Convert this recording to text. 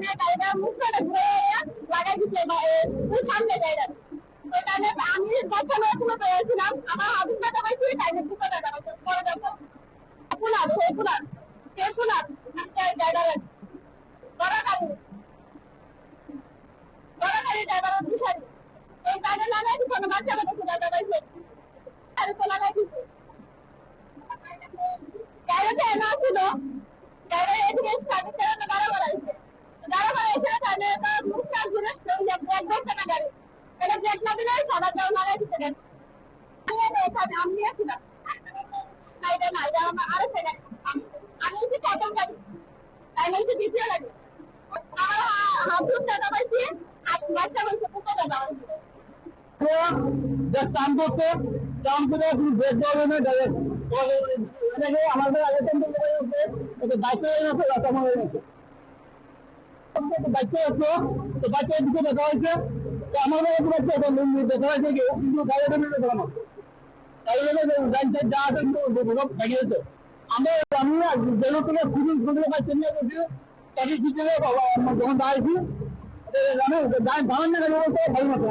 అనే కాయన ముక్కడ గురయ్య লাগাই দিতে ওই সামনে কায়না ওই কারণে আমি দশটা মেয়ে পুলো পেয়েছিলাম আমার হাবিস কাটা পাইছি কায়না দুটো কাটা পাইছি পরে দেখো পুলার সেই পুলার দিশারি এই কায়না লাগাই দিতে কোনো বাচ্চা আমাদের কাটা পাইছে আর তো লাগাই দিতে কায়নাতে এনা ছিল কায়না এদিকে সাড়ে তেরো চান করতে চান করে আপনি ব্রেক দেওয়া না এটাকে আমাদের আগে থেকে এটা দায়িত্ব হয়ে গেছে রাস্তা হয়ে দায়িত্ব আমরা আমি যেন থেকে কি করে যখন দাঁড়িয়েছি দাঁড়ান না ভালো মতো